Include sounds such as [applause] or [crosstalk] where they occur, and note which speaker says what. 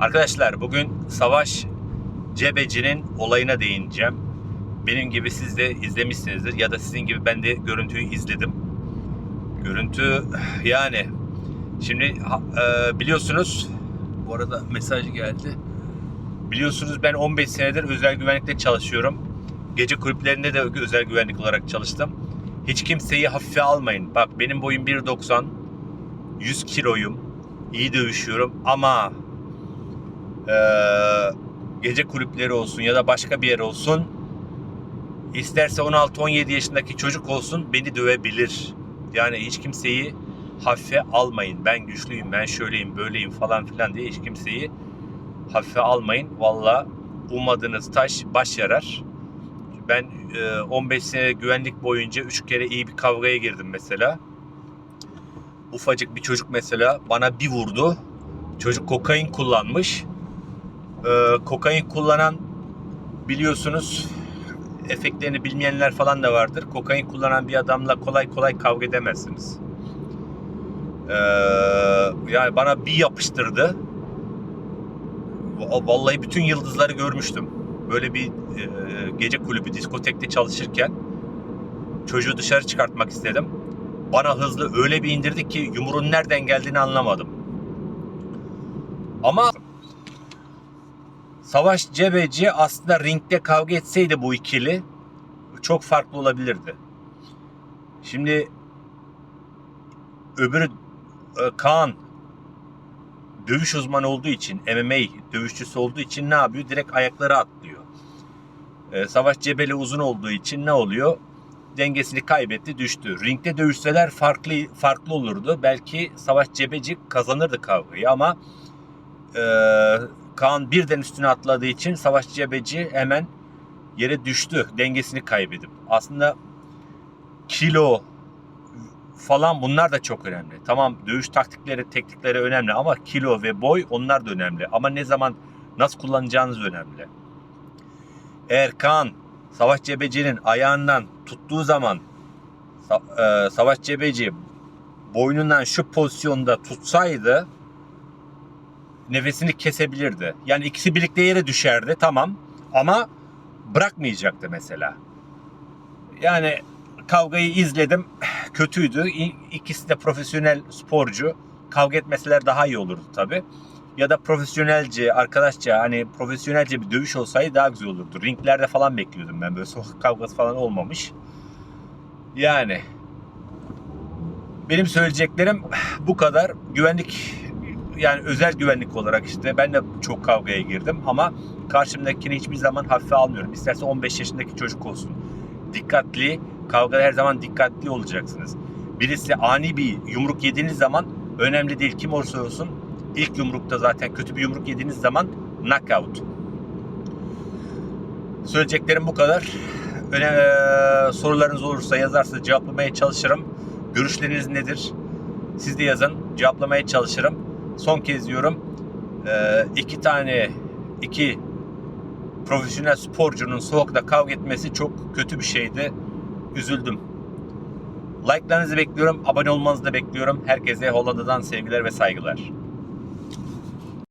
Speaker 1: Arkadaşlar bugün Savaş Cebeci'nin olayına değineceğim. Benim gibi siz de izlemişsinizdir ya da sizin gibi ben de görüntüyü izledim. Görüntü yani şimdi e, biliyorsunuz bu arada mesaj geldi. Biliyorsunuz ben 15 senedir özel güvenlikte çalışıyorum. Gece kulüplerinde de özel güvenlik olarak çalıştım. Hiç kimseyi hafife almayın. Bak benim boyum 1.90. 100 kiloyum. İyi dövüşüyorum ama eee, gece kulüpleri olsun ya da başka bir yer olsun isterse 16-17 yaşındaki çocuk olsun beni dövebilir. Yani hiç kimseyi hafife almayın. Ben güçlüyüm, ben şöyleyim, böyleyim falan filan diye hiç kimseyi hafife almayın. Valla ummadığınız taş baş yarar. Ben e, 15 sene güvenlik boyunca 3 kere iyi bir kavgaya girdim mesela. Ufacık bir çocuk mesela bana bir vurdu. Çocuk kokain kullanmış. Ee, kokain kullanan biliyorsunuz efektlerini bilmeyenler falan da vardır. Kokain kullanan bir adamla kolay kolay kavga edemezsiniz. Ee, yani bana bir yapıştırdı. Va- Vallahi bütün yıldızları görmüştüm. Böyle bir e, gece kulübü diskotekte çalışırken çocuğu dışarı çıkartmak istedim. Bana hızlı öyle bir indirdi ki yumruğun nereden geldiğini anlamadım. Ama Savaş Cebeci aslında ringde kavga etseydi bu ikili çok farklı olabilirdi. Şimdi öbürü e, Kaan dövüş uzmanı olduğu için MMA dövüşçüsü olduğu için ne yapıyor? Direkt ayakları atlıyor. E, Savaş Cebeli uzun olduğu için ne oluyor? Dengesini kaybetti, düştü. Ringde dövüşseler farklı farklı olurdu. Belki Savaş Cebeci kazanırdı kavgayı ama e, Kaan birden üstüne atladığı için Savaş Cebeci hemen yere düştü. Dengesini kaybedip. Aslında kilo falan bunlar da çok önemli. Tamam dövüş taktikleri, teknikleri önemli ama kilo ve boy onlar da önemli. Ama ne zaman nasıl kullanacağınız önemli. Eğer Kaan Savaş Cebeci'nin ayağından tuttuğu zaman e, Savaş Cebeci boynundan şu pozisyonda tutsaydı nefesini kesebilirdi. Yani ikisi birlikte yere düşerdi tamam ama bırakmayacaktı mesela. Yani kavgayı izledim. [sighs] Kötüydü. İkisi de profesyonel sporcu. Kavga etmeseler daha iyi olurdu tabi. Ya da profesyonelce, arkadaşça hani profesyonelce bir dövüş olsaydı daha güzel olurdu. Ringlerde falan bekliyordum ben böyle [laughs] sokak kavgası falan olmamış. Yani benim söyleyeceklerim [sighs] bu kadar. Güvenlik yani özel güvenlik olarak işte ben de çok kavgaya girdim ama karşımdakini hiçbir zaman hafife almıyorum. İsterse 15 yaşındaki çocuk olsun. Dikkatli, kavgada her zaman dikkatli olacaksınız. Birisi ani bir yumruk yediğiniz zaman önemli değil kim olursa olsun ilk yumrukta zaten kötü bir yumruk yediğiniz zaman knockout. Söyleyeceklerim bu kadar. Öne, eee, sorularınız olursa yazarsa cevaplamaya çalışırım. Görüşleriniz nedir? Siz de yazın. Cevaplamaya çalışırım. Son kez diyorum. eee, iki tane iki profesyonel sporcunun sokakta kavga etmesi çok kötü bir şeydi. Üzüldüm. Like'larınızı bekliyorum. Abone olmanızı da bekliyorum. Herkese Hollanda'dan sevgiler ve saygılar.